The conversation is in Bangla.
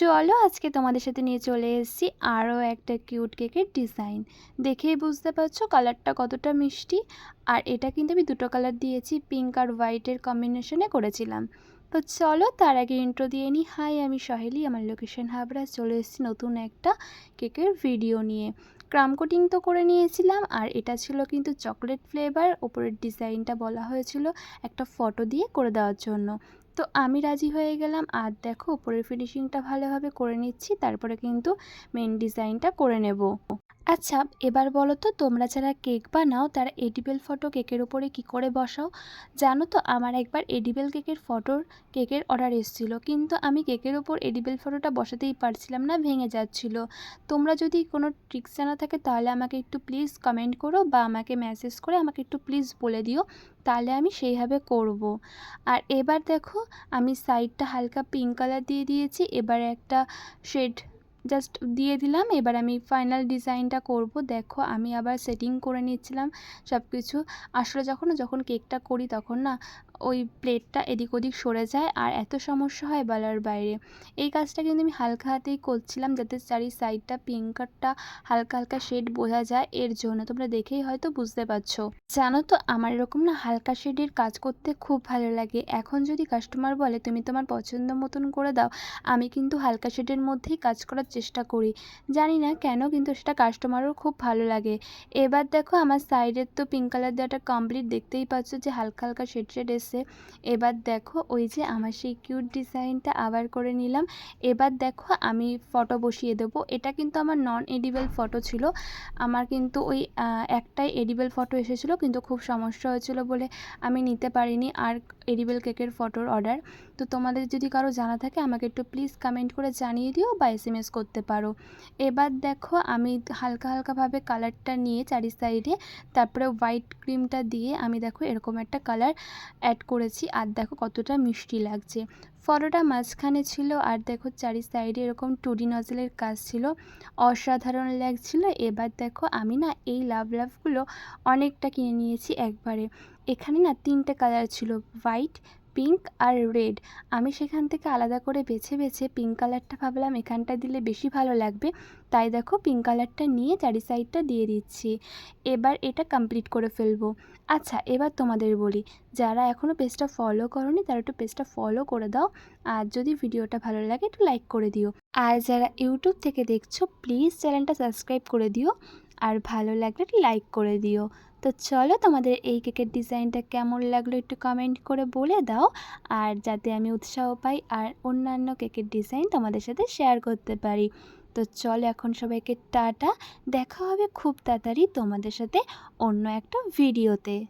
চলো আজকে তোমাদের সাথে নিয়ে চলে এসেছি আরও একটা কিউট কেকের ডিজাইন দেখেই বুঝতে পারছ কালারটা কতটা মিষ্টি। আর এটা কিন্তু আমি দুটো কালার দিয়েছি পিঙ্ক আর হোয়াইটের কম্বিনেশনে করেছিলাম। তো চলো তার আগে ইন্ট্রো দিয়ে নিই হাই আমি সহেলি, আমার লোকেশন হাবড়া। চলে এসেছি নতুন একটা কেকের ভিডিও নিয়ে। ক্রাম কোটিং তো করে নিয়েছিলাম, আর এটা ছিল কিন্তু চকলেট ফ্লেভার। ওপরের ডিজাইনটা বলা হয়েছিল একটা ফটো দিয়ে করে দেওয়ার জন্য। তো আমি রাজি হয়ে গেলাম, আর দেখো, ওপরের ফিনিশিংটা ভালোভাবে করে নিচ্ছি, তারপরে কিন্তু মেন ডিজাইনটা করে নেব। আচ্ছা এবার বলো তো তোমরা যারা কেক বানাও, তারা এডিবেল ফটো কেকের উপরে কি করে বসাও? জানো তো আমার একবার এডিবেল কেকের ফটোর কেকের অর্ডার এসেছিল। কিন্তু আমি কেকের ওপর এডিবেল ফটোটা বসাতেই পারছিলাম না, ভেঙে যাচ্ছিল। তোমরা যদি কোনো ট্রিক্স জানা থাকে, তাহলে আমাকে একটু প্লিজ কমেন্ট করো বা আমাকে মেসেজ করে আমাকে একটু প্লিজ বলে দিও। তাহলে আমি সেইভাবে করব। আর এবার দেখো, আমি সাইডটা হালকা পিঙ্ক কালার দিয়ে দিয়েছি। এবার একটা শেড জাস্ট দিয়ে দিলাম। এবার আমি ফাইনাল ডিজাইনটা করব। দেখো, আমি আবার সেটিং করে নিচ্ছিলাম সব কিছু আসলে যখন যখন কেকটা করি, তখন না ওই প্লেটটা এদিক ওদিক সরে যায় আর এত সমস্যা হয় বলার বাইরে। এই কাজটা কিন্তু আমি হালকা হাতেই করছিলাম যাতে চারি সাইডটা পিঙ্কারটা হালকা হালকা শেড বোঝা যায় এর জন্য। তোমরা দেখেই হয়তো বুঝতে পারছ। জানো তো, আমার এরকম না হালকা শেডের কাজ করতে খুব ভালো লাগে। এখন যদি কাস্টমার বলে, তুমি তোমার পছন্দ মতন করে দাও, আমি কিন্তু হালকা শেডের মধ্যেই কাজ করার চেষ্টা করি। জানি না কেন, কিন্তু সেটা কাস্টমারও খুব ভালো লাগে। এবার দেখো, আমার সাইডের তো পিঙ্ক কালার দেওয়াটা কমপ্লিট দেখতেই পাচ্ছ যে হালকা হালকা শেড শেড এসে এবার দেখো ওই যে আমার সেই কিউট ডিজাইনটা আবার করে নিলাম। এবার দেখো আমি ফটো বসিয়ে দেবো। এটা কিন্তু আমার নন এডিবেল ফটো ছিল। আমার কিন্তু ওই একটাই এডিবেল ফটো এসেছিল, কিন্তু খুব সমস্যা হয়েছিল বলে আমি নিতে পারিনি আর এডিবেল কেকের ফটোর অর্ডার তো তোমাদের যদি কারও জানা থাকে, আমাকে একটু প্লিজ কমেন্ট করে জানিয়ে দিও বা এস এম এস করতে পারো। এবার দেখো আমি হালকা হালকাভাবে কালারটা নিয়ে চারি সাইডে তারপরে হোয়াইট ক্রিমটা দিয়ে আমি দেখো এরকম একটা কালার অ্যাড করেছি, আর দেখো কতটা মিষ্টি লাগছে। ফটোটা মাঝখানে ছিল, আর দেখো চারি সাইডে এরকম টুডি নজলের কাজ ছিল। অসাধারণ লাগছিল। এবার দেখো আমি না এই লাভ লাভগুলো অনেকটা কিনে নিয়েছি একবারে। এখানে না তিনটে কালার ছিল হোয়াইট পিঙ্ক আর রেড। আমি সেখান থেকে আলাদা করে বেছে বেছে পিঙ্ক কালারটা ভাবলাম, এখানটা দিলে বেশি ভালো লাগবে। তাই দেখো পিঙ্ক কালারটা নিয়ে চারি সাইডটা দিয়ে দিচ্ছি। এবার এটা কমপ্লিট করে ফেলব। আচ্ছা এবার তোমাদের বলি, যারা এখনও পেজটা ফলো করনি, তারা একটু পেজটা ফলো করে দাও। আর যদি ভিডিওটা ভালো লাগে, একটু লাইক করে দিও। আর যারা ইউটিউব থেকে দেখছ, প্লিজ চ্যানেলটা সাবস্ক্রাইব করে দিও। আর ভালো লাগলে লাইক করে দিও। তো চলো তোমাদের এই কেকের ডিজাইনটা কেমন লাগল একটু কমেন্ট করে বলে দাও। আর যাতে আমি উৎসাহ পাই আর অন্যান্য কেকের ডিজাইন তোমাদের সাথে শেয়ার করতে পারি। তো চলো এখন সবাইকে টাটা। দেখা হবে খুব তাড়াতাড়ি তোমাদের সাথে অন্য একটা ভিডিওতে